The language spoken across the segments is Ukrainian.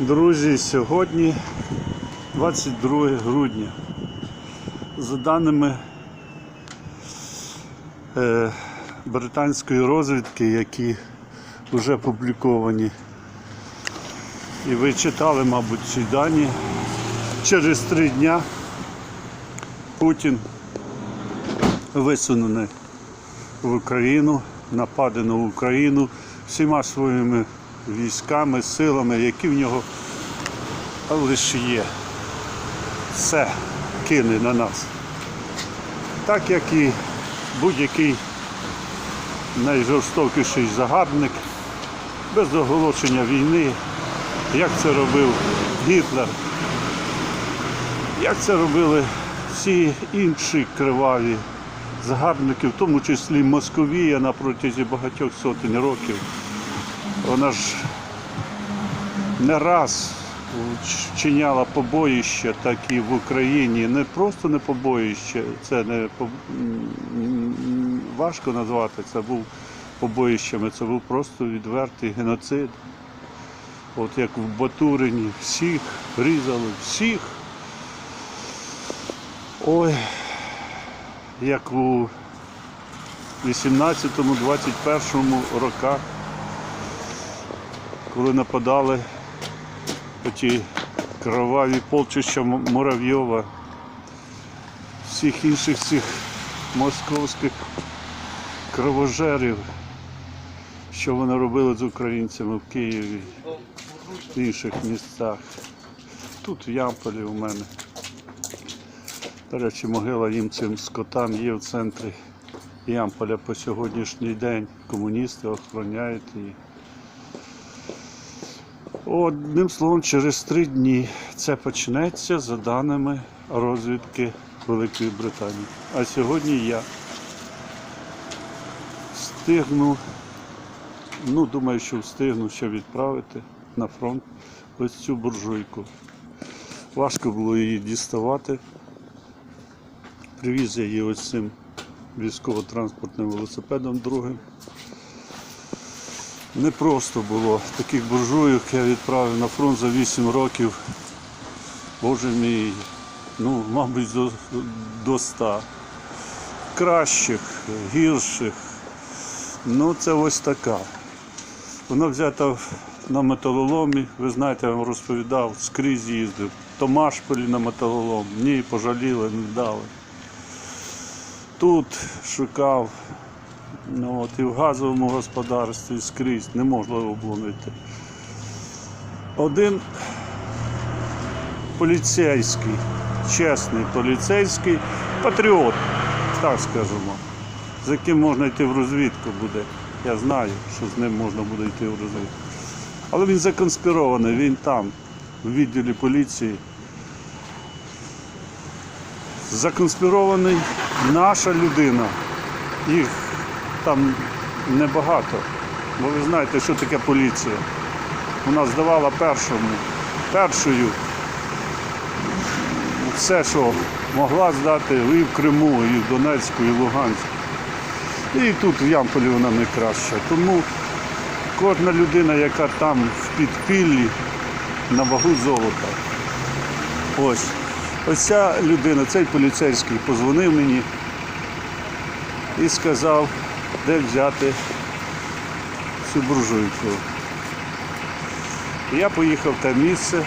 Друзі, сьогодні 22 грудня. За даними е, британської розвідки, які вже опубліковані, і ви читали, мабуть, ці дані, через три дня Путін висунений в Україну, нападено в Україну всіма своїми військами, силами, які в нього лише є. Все кине на нас. Так як і будь-який найжорстокіший загарбник без оголошення війни, як це робив Гітлер, як це робили всі інші криваві загарбники, в тому числі Московія на протязі багатьох сотень років. Вона ж не раз вчиняла побоїще, так і в Україні. Не просто не побоїще, це не важко назвати, це був побоїщами, це був просто відвертий геноцид. От як в Батурині всіх різали, всіх. Ой, як у 18-21 роках коли нападали ті кроваві полчища Муравйова, всіх інших цих московських кровожерів, що вони робили з українцями в Києві, в інших місцях. Тут в Ямполі у мене. До речі, могила їм цим скотам є в центрі Ямполя по сьогоднішній день. Комуністи охороняють її. Одним словом, через три дні це почнеться за даними розвідки Великої Британії. А сьогодні я встигну, ну думаю, що встигну ще відправити на фронт ось цю буржуйку. Важко було її діставати. Привіз я її ось цим військово-транспортним велосипедом другим. Не просто було. Таких буржуїв я відправив на фронт за 8 років. Боже мій, ну, мабуть, до, до 100. Кращих, гірших. Ну, це ось така. Вона взята на металоломі. Ви знаєте, я вам розповідав, скрізь їздив. Томашполі на металолом. Ні, пожаліли, не дали. Тут шукав Ну, от, і в газовому господарстві скрізь неможливо знайти. Один поліцейський, чесний поліцейський патріот, так скажемо, з яким можна йти в розвідку буде. Я знаю, що з ним можна буде йти в розвідку. Але він законспірований, він там, в відділі поліції. Законспірований наша людина. Їх там небагато. Бо ви знаєте, що таке поліція. Вона здавала першому, першою все, що могла здати і в Криму, і в Донецьку, і в Луганську. І тут в Ямполі вона найкраща. Тому кожна людина, яка там в підпіллі на вагу золота. Ось. Ось ця людина, цей поліцейський позвонив мені і сказав, де взяти цю буржуйку. Я поїхав в те місце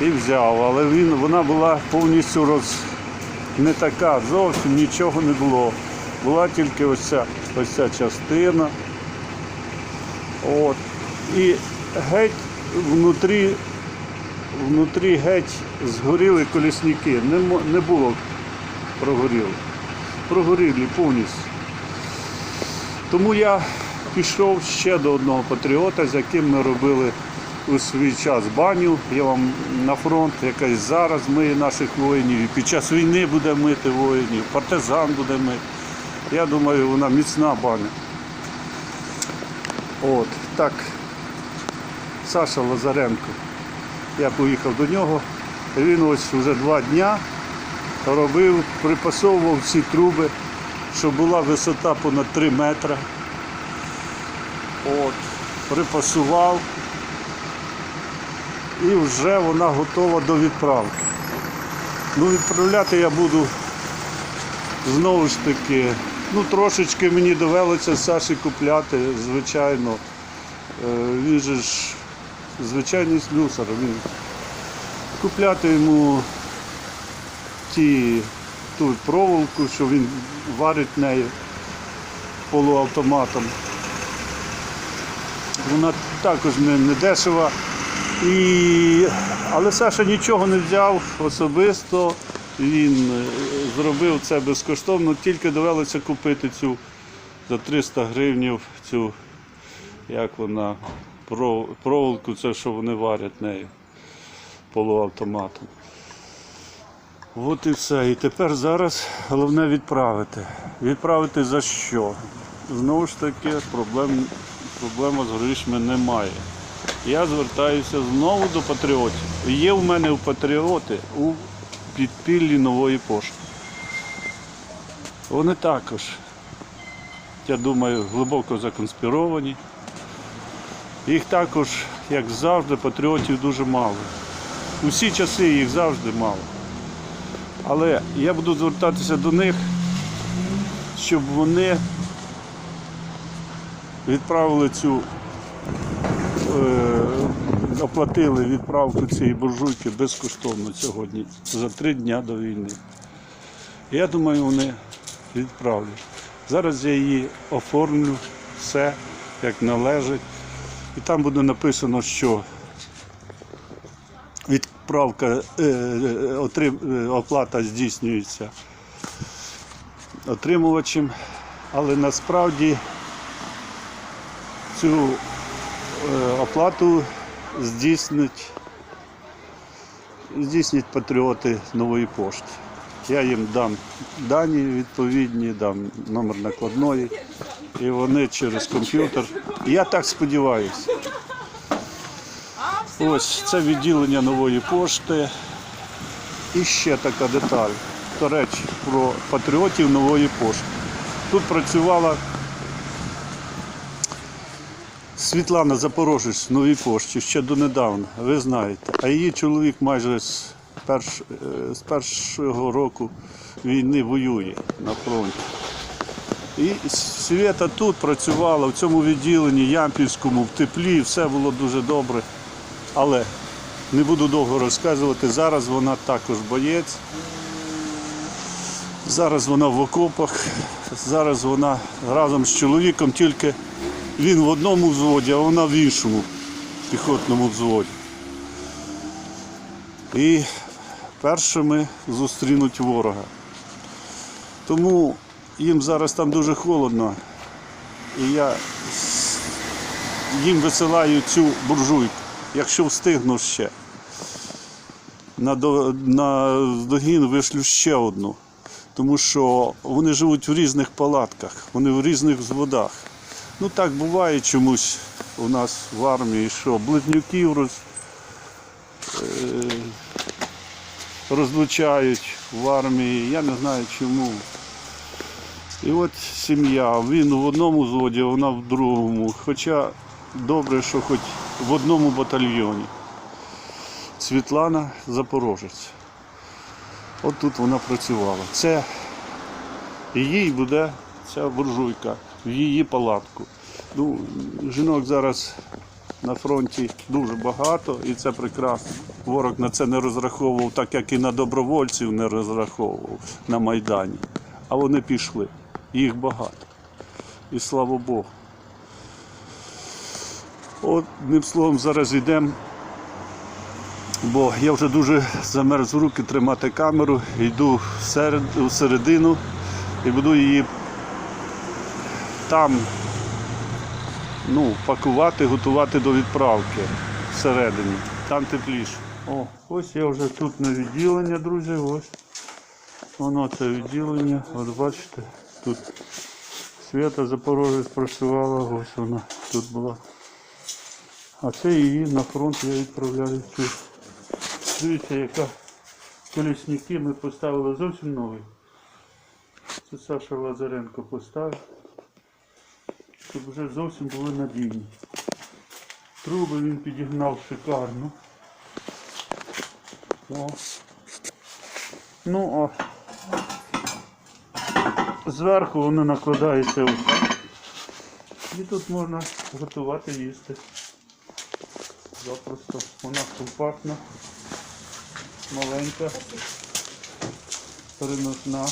і взяв, але він, вона була повністю роз... не така, зовсім нічого не було. Була тільки ось ця, ось ця частина. От. І геть внутрі, внутрі геть згоріли колісники. Не, не було прогоріло прогорілі повністю. Тому я пішов ще до одного патріота, з яким ми робили у свій час баню. Я вам на фронт якась зараз миє наших воїнів. І під час війни буде мити воїнів, партизан буде мити. Я думаю, вона міцна баня. От, так. Саша Лазаренко. Я поїхав до нього. Він ось вже два дня робив, припасовував ці труби, щоб була висота понад 3 метри. От, припасував. і вже вона готова до відправки. Ну, відправляти я буду знову ж таки, ну трошечки мені довелося Саші купляти, звичайно. Е, Він же ж звичайний слюсар. Він купляти йому ті, ту проволоку, що він варить нею полуавтоматом. Вона також не, не дешева. І... Але Саша нічого не взяв особисто. Він е, зробив це безкоштовно, тільки довелося купити цю за 300 гривнів цю, як вона, проволоку, це що вони варять нею полуавтоматом. От і все. І тепер зараз головне відправити. Відправити за що? Знову ж таки, проблем, проблема з грошима немає. Я звертаюся знову до патріотів. Є в мене в патріоти у підпіллі нової пошти. Вони також, я думаю, глибоко законспіровані. Їх також, як завжди, патріотів дуже мало. Усі часи їх завжди мало. Але я буду звертатися до них, щоб вони відправили цю, е, оплатили відправку цієї буржуйки безкоштовно сьогодні, за три дня до війни. Я думаю, вони відправлять. Зараз я її оформлю все як належить. І там буде написано, що відправка, е, е, е, оплата здійснюється отримувачем, але насправді цю оплату здійснить, здійснять патріоти нової пошти. Я їм дам дані відповідні, дам номер накладної, і вони через комп'ютер. Я так сподіваюся. Ось це відділення нової пошти. І ще така деталь. До речі, про патріотів нової пошти. Тут працювала Світлана Запорожець в новій пошті ще донедавна, ви знаєте. А її чоловік майже з, перш, е, з першого року війни воює на фронті. І Свята тут працювала в цьому відділенні Ямпільському, в теплі, все було дуже добре. Але не буду довго розказувати. Зараз вона також боєць. Зараз вона в окопах, зараз вона разом з чоловіком, тільки він в одному взводі, а вона в іншому піхотному взводі. І першими зустрінуть ворога. Тому їм зараз там дуже холодно. І я їм висилаю цю буржуйку, якщо встигну ще. На, до, на догін вишлю ще одну. Тому що вони живуть в різних палатках, вони в різних взводах. Ну так буває чомусь у нас в армії, що близнюків роз, е, розлучають в армії, я не знаю чому. І от сім'я, він в одному взводі, а вона в другому. Хоча добре, що хоч в одному батальйоні. Світлана Запорожець. От тут вона працювала. Це їй буде ця буржуйка в її палатку. Ну, жінок зараз на фронті дуже багато і це прекрасно. Ворог на це не розраховував, так як і на добровольців не розраховував на Майдані. А вони пішли. Їх багато. І слава Богу. Одним словом, зараз йдемо бо я вже дуже замерз в руки тримати камеру, йду всеред, всередину і буду її там ну, пакувати, готувати до відправки всередині. Там тепліше. О, ось я вже тут на відділення, друзі. Ось. Воно це відділення. От бачите, тут Свята Запорожець працювала, ось вона тут була. А це її на фронт я відправляю цю. Дивіться, яка колісники ми поставили зовсім нові. Це Саша Лазаренко поставив, щоб вже зовсім були надійні. Труби він підігнав шикарно. О. Ну, а зверху воно накладається усе. І тут можна готувати їсти. Запросто. Вона компактна, маленька, переносна.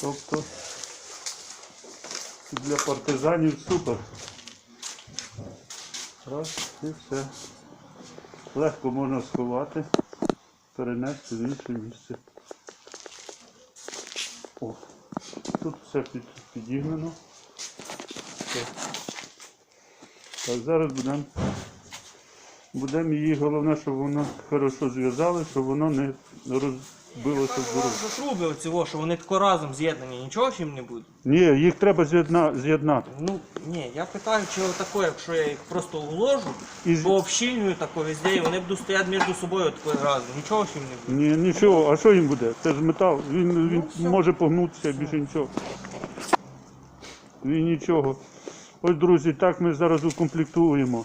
Тобто для партизанів супер. Раз і все. Легко можна сховати, перенести в інше місце. О, тут все під, підігнано. Все. Так, зараз будемо будемо її, головне, щоб воно хорошо зв'язали, щоб воно не розбилося з дороги. За труби оці, о, що вони тако разом з'єднані, нічого ж їм не буде? Ні, їх треба з'єдна- з'єднати. Ну, ні, я питаю, чи отако, якщо я їх просто уложу, І з- по общиню тако везде, і вони будуть стояти між собою тако разом, нічого ж їм не буде. Ні, нічого, а що їм буде? Це ж метал, він, він все. може погнутися, більше нічого. Він нічого. Ось, друзі, так ми зараз укомплектуємо.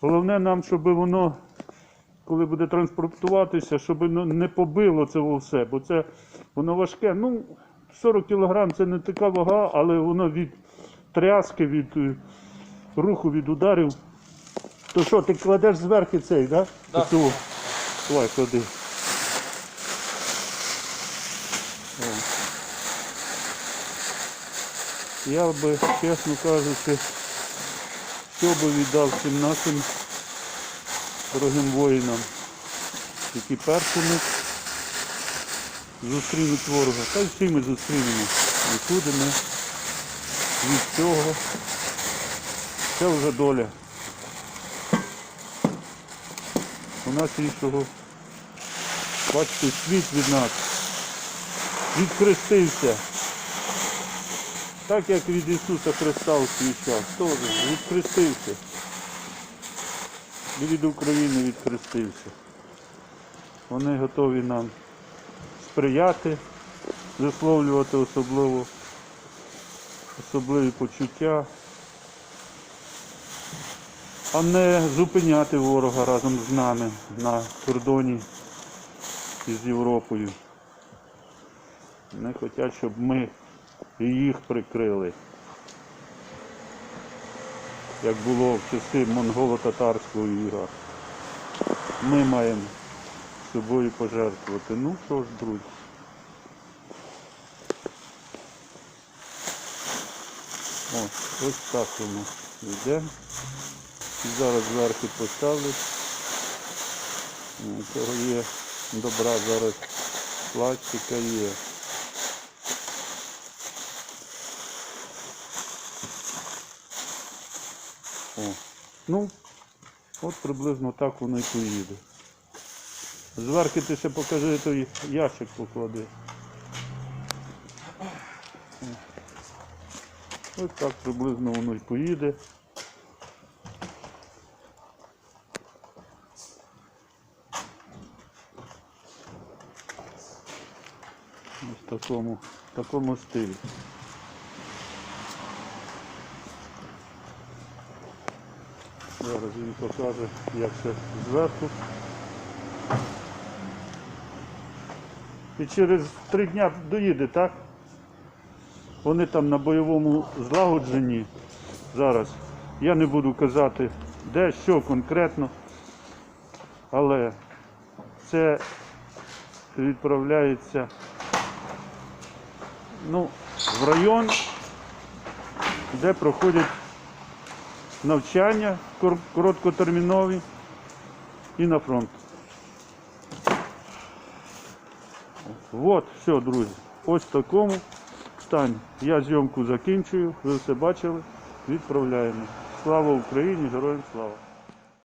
Головне нам, щоб воно, коли буде транспортуватися, щоб воно не побило це все, бо це воно важке. Ну, 40 кг це не така вага, але воно від тряски, від е, руху, від ударів. То що, ти кладеш зверху цей, так? Да. Оцю. Давай, клади. Я би, чесно кажучи, що би віддав цим нашим дорогим воїнам, які першими зустрінуть ворога. Та й всі ми зустрінемо. Нікуди ми від цього. Це вже доля. У нас іншого. Бачите, світ від нас. Відхрестився. Так як від Ісуса Христа у свій час. Теж відхрестився. І від України відхрестився. Вони готові нам сприяти, висловлювати особливо, особливі почуття, а не зупиняти ворога разом з нами на кордоні із Європою. Не хочуть, щоб ми їх прикрили. Як було в часи монголо-татарського іга. Ми маємо собою пожертвувати. Ну що ж, друзі. О, ось так воно йде. І зараз зверху поставлю. Ну, Цього є добра, зараз пластика є. О. Ну, от приблизно так воно і поїде. Зверху ти ще покажи той ящик поклади. Ось так приблизно воно і поїде. Ось в такому, в такому стилі. Зараз він покаже, як це зверху. І через три дня доїде, так? Вони там на бойовому злагодженні зараз. Я не буду казати, де, що конкретно, але це відправляється ну, в район, де проходять навчання короткотермінові і на фронт. От, все, друзі. Ось в такому стані. Я зйомку закінчую, ви все бачили, відправляємо. Слава Україні, героям слава!